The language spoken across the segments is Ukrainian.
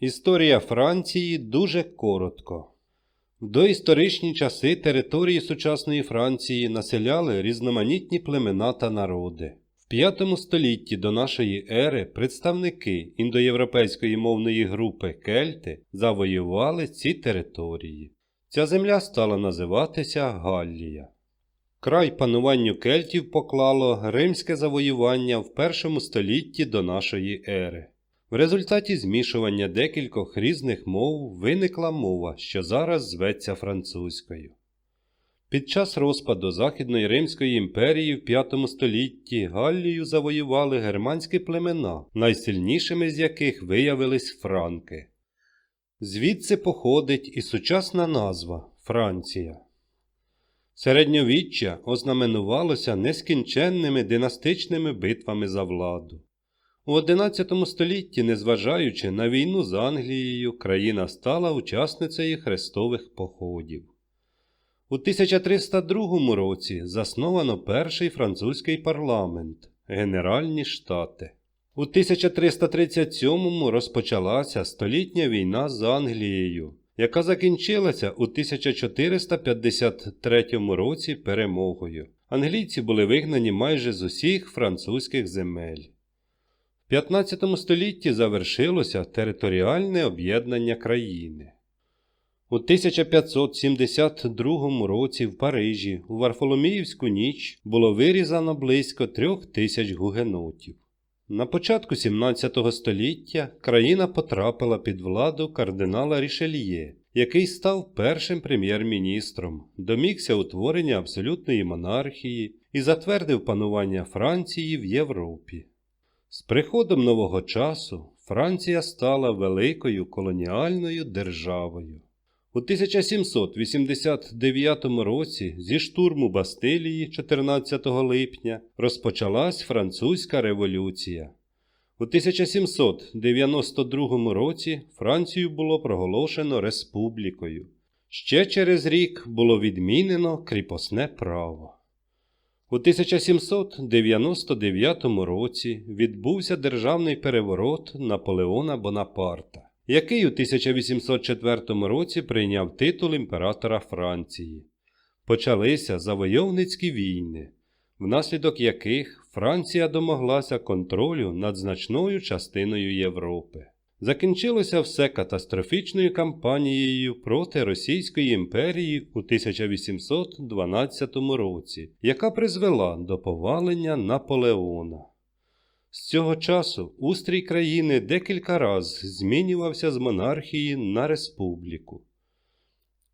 Історія Франції дуже коротко. В доісторичні часи території сучасної Франції населяли різноманітні племена та народи. В 5 столітті до нашої ери представники індоєвропейської мовної групи кельти завоювали ці території. Ця земля стала називатися Галлія. Край пануванню кельтів поклало римське завоювання в першому столітті до нашої ери. В результаті змішування декількох різних мов виникла мова, що зараз зветься французькою. Під час розпаду Західної Римської імперії в V столітті Галлію завоювали германські племена, найсильнішими з яких виявились франки. Звідси походить і сучасна назва Франція. Середньовіччя ознаменувалося нескінченними династичними битвами за владу. У XI столітті, незважаючи на війну з Англією, країна стала учасницею хрестових походів. У 1302 році засновано перший французький парламент Генеральні Штати. У 1337 розпочалася столітня війна з Англією, яка закінчилася у 1453 році перемогою. Англійці були вигнані майже з усіх французьких земель. В 15 столітті завершилося територіальне об'єднання країни. У 1572 році в Парижі у Варфоломіївську ніч було вирізано близько трьох тисяч гугенотів. На початку 17 століття країна потрапила під владу кардинала Рішельє, який став першим прем'єр-міністром, домігся утворення абсолютної монархії і затвердив панування Франції в Європі. З приходом нового часу Франція стала великою колоніальною державою. У 1789 році зі штурму Бастилії 14 липня розпочалась Французька революція. У 1792 році Францію було проголошено республікою. Ще через рік було відмінено кріпосне право. У 1799 році відбувся державний переворот Наполеона Бонапарта, який у 1804 році прийняв титул імператора Франції. Почалися завойовницькі війни, внаслідок яких Франція домоглася контролю над значною частиною Європи. Закінчилося все катастрофічною кампанією проти Російської імперії у 1812 році, яка призвела до повалення Наполеона. З цього часу устрій країни декілька раз змінювався з монархії на республіку.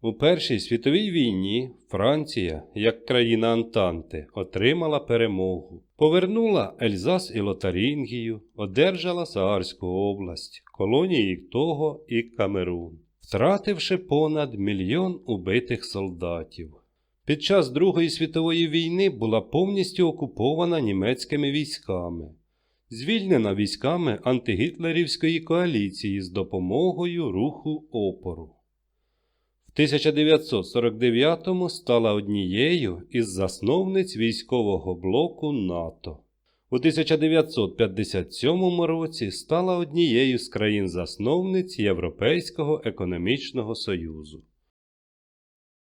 У Першій світовій війні Франція, як країна Антанти, отримала перемогу, повернула Ельзас і Лотарінгію, одержала Саарську область, колонії Того і Камерун, втративши понад мільйон убитих солдатів. Під час Другої світової війни була повністю окупована німецькими військами, звільнена військами антигітлерівської коаліції з допомогою руху опору. В 1949-му стала однією із засновниць військового блоку НАТО. У 1957 році стала однією з країн-засновниць Європейського економічного союзу.